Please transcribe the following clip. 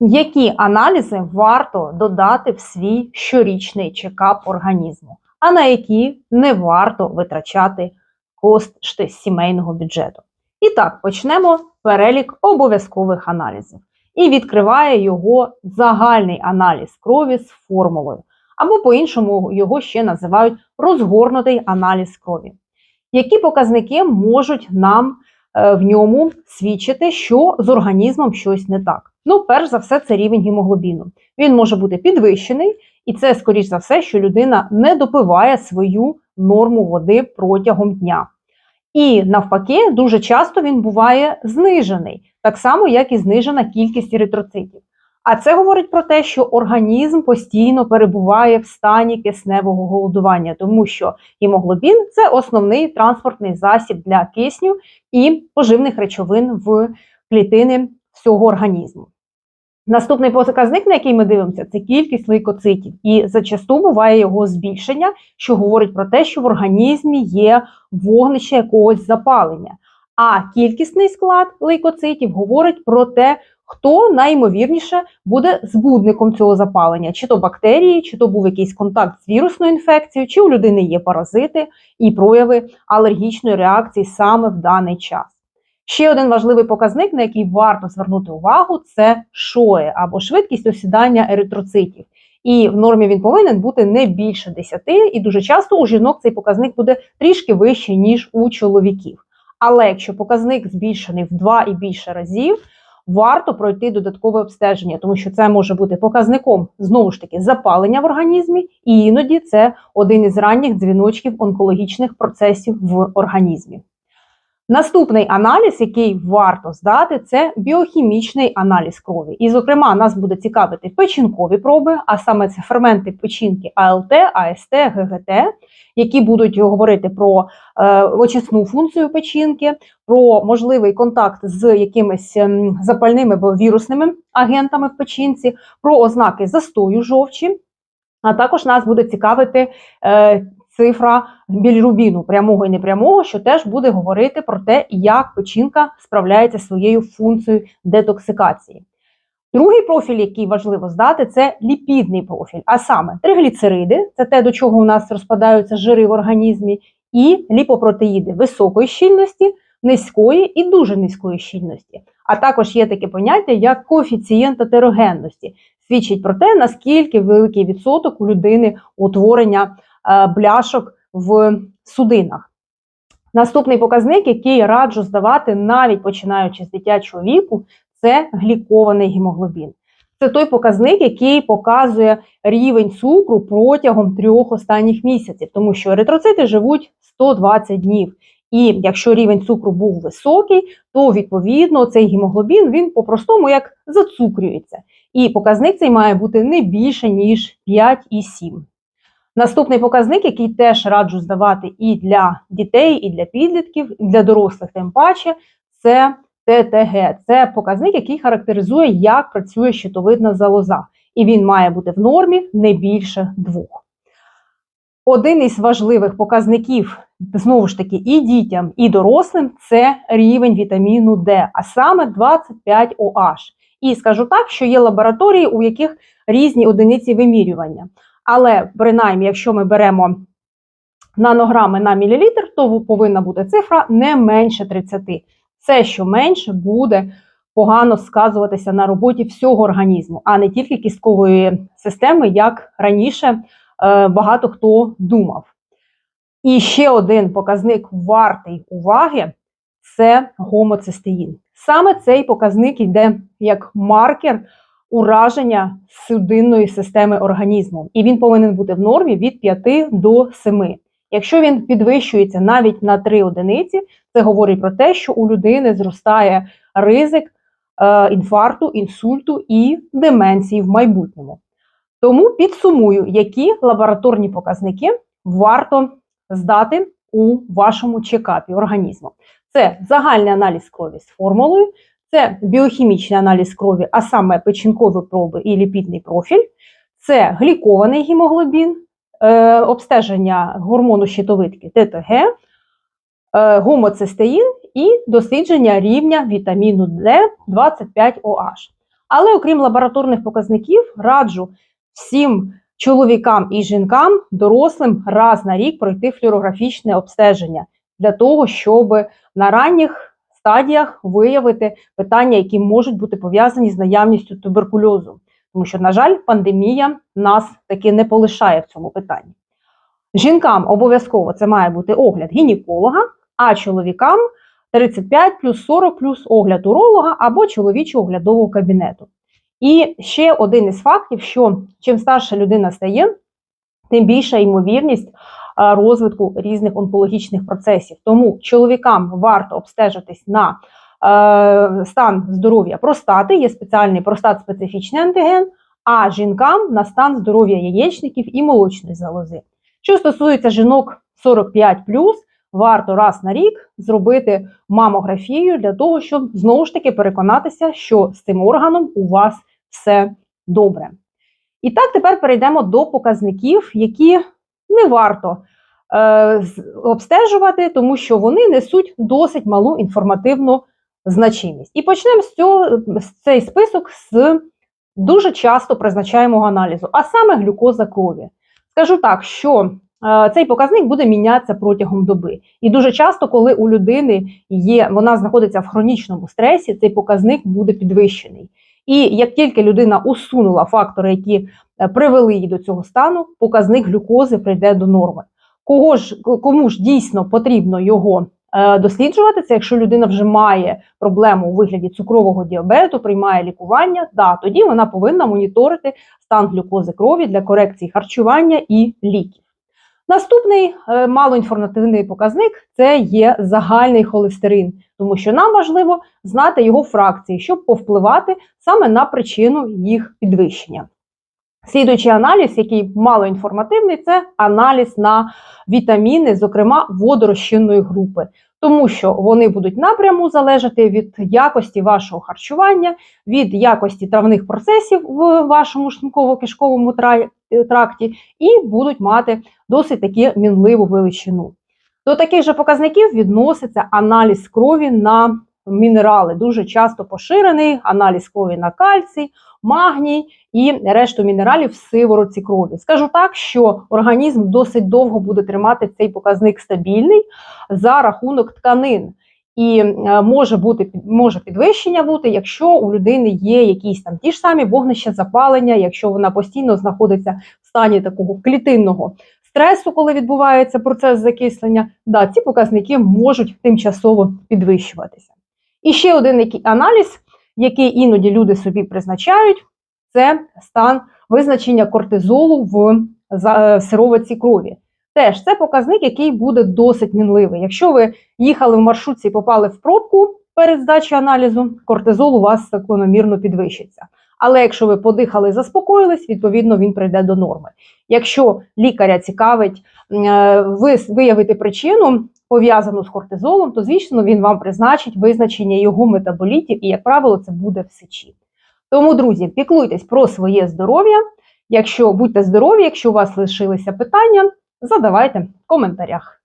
Які аналізи варто додати в свій щорічний чекап організму, а на які не варто витрачати кошти сімейного бюджету? І так, почнемо перелік обов'язкових аналізів. І відкриває його загальний аналіз крові з формулою, або по-іншому його ще називають розгорнутий аналіз крові. Які показники можуть нам в ньому свідчити, що з організмом щось не так? Ну, перш за все, це рівень гемоглобіну. Він може бути підвищений, і це, скоріш за все, що людина не допиває свою норму води протягом дня. І навпаки, дуже часто він буває знижений, так само, як і знижена кількість еритроцитів. А це говорить про те, що організм постійно перебуває в стані кисневого голодування, тому що гемоглобін це основний транспортний засіб для кисню і поживних речовин в клітини всього організму. Наступний показник, на який ми дивимося, це кількість лейкоцитів. І зачасту буває його збільшення, що говорить про те, що в організмі є вогнище якогось запалення. А кількісний склад лейкоцитів говорить про те, хто найімовірніше буде збудником цього запалення, чи то бактерії, чи то був якийсь контакт з вірусною інфекцією, чи у людини є паразити і прояви алергічної реакції саме в даний час. Ще один важливий показник, на який варто звернути увагу, це шоє або швидкість осідання еритроцитів. І в нормі він повинен бути не більше 10, і дуже часто у жінок цей показник буде трішки вищий, ніж у чоловіків. Але якщо показник збільшений в 2 і більше разів, варто пройти додаткове обстеження, тому що це може бути показником знову ж таки запалення в організмі, і іноді це один із ранніх дзвіночків онкологічних процесів в організмі. Наступний аналіз, який варто здати, це біохімічний аналіз крові. І, зокрема, нас буде цікавити печінкові проби, а саме це ферменти печінки АЛТ, АСТ, ГГТ, які будуть говорити про е, очисну функцію печінки, про можливий контакт з якимись ем, запальними або вірусними агентами в печінці, про ознаки застою жовчі. А також нас буде цікавити е, цифра більрубіну, прямого і непрямого, що теж буде говорити про те, як печінка справляється своєю функцією детоксикації. Другий профіль, який важливо здати, це ліпідний профіль, а саме тригліцериди, це те, до чого у нас розпадаються жири в організмі, і ліпопротеїди високої щільності, низької і дуже низької щільності. А також є таке поняття, як коефіцієнт атерогенності, свідчить про те, наскільки великий відсоток у людини утворення бляшок в судинах. Наступний показник, який раджу здавати, навіть починаючи з дитячого віку, це глікований гемоглобін. Це той показник, який показує рівень цукру протягом трьох останніх місяців, тому що еритроцити живуть 120 днів. І якщо рівень цукру був високий, то відповідно цей гемоглобін він по-простому як зацукрюється. І показник цей має бути не більше, ніж 5,7. Наступний показник, який теж раджу здавати і для дітей, і для підлітків, і для дорослих, тим паче, це ТТГ. Це показник, який характеризує, як працює щитовидна залоза. І він має бути в нормі не більше двох. Один із важливих показників, знову ж таки, і дітям, і дорослим це рівень вітаміну Д, а саме 25 OH. І скажу так, що є лабораторії, у яких різні одиниці вимірювання. Але принаймні, якщо ми беремо нанограми на мілілітр, то повинна бути цифра не менше 30. Все, що менше, буде погано сказуватися на роботі всього організму, а не тільки кісткової системи, як раніше е, багато хто думав. І ще один показник вартий уваги це гомоцистеїн. Саме цей показник йде як маркер ураження судинної системи організму, і він повинен бути в нормі від 5 до 7. Якщо він підвищується навіть на 3 одиниці, це говорить про те, що у людини зростає ризик е, інфаркту, інсульту і деменції в майбутньому. Тому підсумую, які лабораторні показники варто здати у вашому чекапі організму. Це загальний аналіз крові з формулою, це біохімічний аналіз крові, а саме печінкові проби і ліпідний профіль, це глікований гемоглобін, е, обстеження гормону щитовидки ТТГ, е, гомоцистеїн і дослідження рівня вітаміну D 25OH. Але окрім лабораторних показників, раджу всім чоловікам і жінкам, дорослим раз на рік пройти флюорографічне обстеження для того, щоб на ранніх стадіях виявити питання, які можуть бути пов'язані з наявністю туберкульозу. Тому що, на жаль, пандемія нас таки не полишає в цьому питанні. Жінкам обов'язково це має бути огляд гінеколога, а чоловікам 35 плюс 40 плюс огляд уролога або чоловічого оглядового кабінету. І ще один із фактів, що чим старша людина стає, тим більша ймовірність розвитку різних онкологічних процесів. Тому чоловікам варто обстежитись на е, стан здоров'я простати, є спеціальний простат-специфічний антиген, а жінкам на стан здоров'я яєчників і молочної залози. Що стосується жінок 45 варто раз на рік зробити мамографію для того, щоб знову ж таки переконатися, що з цим органом у вас все добре. І так, тепер перейдемо до показників, які не варто е, обстежувати, тому що вони несуть досить малу інформативну значимість. І почнемо з цього з цей список з дуже часто призначаємого аналізу, а саме глюкоза крові. Скажу так, що е, цей показник буде мінятися протягом доби. І дуже часто, коли у людини є, вона знаходиться в хронічному стресі, цей показник буде підвищений. І як тільки людина усунула фактори, які привели її до цього стану, показник глюкози прийде до норми. Кого ж кому ж дійсно потрібно його е, досліджувати, це якщо людина вже має проблему у вигляді цукрового діабету, приймає лікування, да, тоді вона повинна моніторити стан глюкози крові для корекції харчування і ліків. Наступний е, малоінформативний показник це є загальний холестерин, тому що нам важливо знати його фракції, щоб повпливати саме на причину їх підвищення. Слідуючий аналіз, який малоінформативний, це аналіз на вітаміни, зокрема водорозчинної групи, тому що вони будуть напряму залежати від якості вашого харчування, від якості травних процесів в вашому шлунково-кишковому тракті і будуть мати досить таки мінливу величину. До таких же показників відноситься аналіз крові на мінерали, дуже часто поширений аналіз крові на кальцій, магній і решту мінералів в сиворотці крові. Скажу так, що організм досить довго буде тримати цей показник стабільний за рахунок тканин. І е, може бути може підвищення бути, якщо у людини є якісь там ті ж самі вогнища запалення, якщо вона постійно знаходиться в стані такого клітинного стресу, коли відбувається процес закислення, да, ці показники можуть тимчасово підвищуватися. І ще один аналіз, який іноді люди собі призначають, це стан визначення кортизолу в сироватці крові. Теж це показник, який буде досить мінливий. Якщо ви їхали в маршрутці і попали в пробку перед здачею аналізу, кортизол у вас закономірно підвищиться. Але якщо ви подихали і заспокоїлись, відповідно він прийде до норми. Якщо лікаря цікавить е, ви- виявити причину, пов'язану з кортизолом, то звісно він вам призначить визначення його метаболітів, і, як правило, це буде в сечі. Тому, друзі, піклуйтесь про своє здоров'я. Якщо будьте здорові, якщо у вас лишилися питання, задавайте в коментарях.